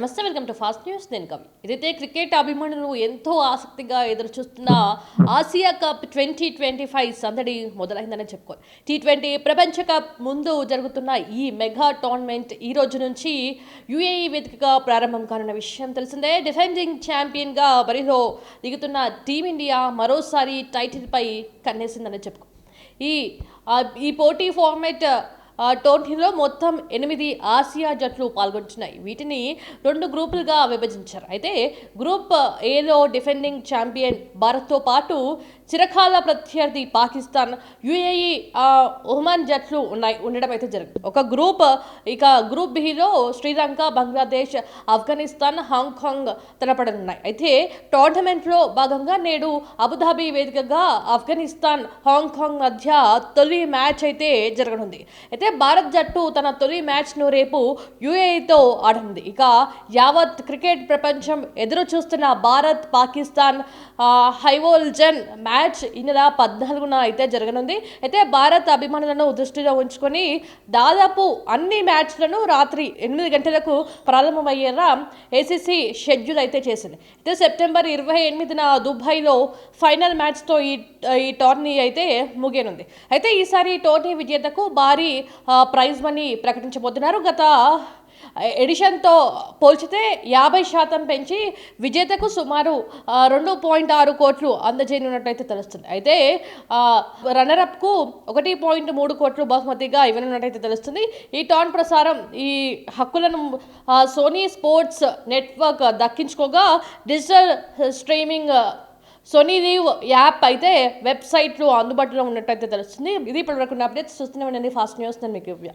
నమస్తే welcome to fast news. నేను కవి. ఇదైతే క్రికెట్ అభిమానులు ఎంతో ఆసక్తిగా ఎదురు చూస్తున్న Asia cup twenty twenty five సందడి మొదలైందని చెప్పుకోవాలి. టీ ట్వంటీ ప్రపంచ కప్ ముందు జరుగుతున్న ఈ మెగా టోర్నమెంట్ ఈ రోజు నుంచి యుఏఈ వేదికగా ప్రారంభం కానున్న విషయం తెలిసిందే. డిఫెండింగ్ ఛాంపియన్గా బరిలో దిగుతున్న టీమిండియా మరోసారి టైటిల్పై కన్నేసిందని చెప్పుకో. ఈ ఈ పోటీ ఫార్మేట్ టోర్నీలో మొత్తం ఎనిమిది ఆసియా జట్లు పాల్గొంటున్నాయి. వీటిని రెండు గ్రూపులుగా విభజించారు. అయితే గ్రూప్ ఏలో డిఫెండింగ్ ఛాంపియన్ భారత్తో పాటు చిరకాల ప్రత్యర్థి పాకిస్తాన్ యుఏఈ ఆ, జట్లు ఉన్నాయి. ఉండడం అయితే జరిగింది ఒక గ్రూప్ ఇక గ్రూప్ బిలో శ్రీలంక బంగ్లాదేశ్ ఆఫ్ఘనిస్తాన్ హాంకాంగ్ తలపడనున్నాయి అయితే టోర్నమెంట్లో భాగంగా నేడు అబుదాబి వేదికగా ఆఫ్ఘనిస్తాన్ హాంకాంగ్ మధ్య తొలి మ్యాచ్ అయితే జరగనుంది. అయితే భారత్ జట్టు తన తొలి మ్యాచ్ను రేపు యుఏఈతో ఆడింది. ఇక యావత్ క్రికెట్ ప్రపంచం ఎదురు చూస్తున్న భారత్ పాకిస్తాన్ హైవోల్జన్ మ్యాచ్ ఈ నెల పద్నాలుగున అయితే జరగనుంది. అయితే భారత్ అభిమానులను దృష్టిలో ఉంచుకొని దాదాపు అన్ని మ్యాచ్లను రాత్రి ఎనిమిది గంటలకు ప్రారంభమయ్యేలా ఏసీసీ షెడ్యూల్ అయితే చేసింది. అయితే సెప్టెంబర్ ఇరవై ఎనిమిదిన దుబాయ్లో ఫైనల్ మ్యాచ్తో ఈ ఈ టోర్నీ అయితే ముగియనుంది. అయితే ఈసారి టోర్నీ విజేతకు భారీ ప్రైజ్ మనీ ప్రకటించబోతున్నారు. గత ఎడిషన్తో పోల్చితే యాభై శాతం పెంచి విజేతకు సుమారు రెండు పాయింట్ ఆరు కోట్లు అందజేయనున్నట్టయితే తెలుస్తుంది. అయితే రన్నరప్కు ఒకటి పాయింట్ మూడు కోట్లు బహుమతిగా ఇవ్వనున్నట్టయితే తెలుస్తుంది. ఈ టౌన్ ప్రసారం ఈ హక్కులను Sony sports network దక్కించుకోగా digital streaming Sony LIV app అయితే వెబ్సైట్లు అందుబాటులో ఉన్నట్టయితే తెలుస్తుంది. ఇది ఇప్పటివరకు అప్డేట్స్ చూస్తూనే ఉండండి. ఫాస్ట్ న్యూస్ నేను మీకు ఇవ్వ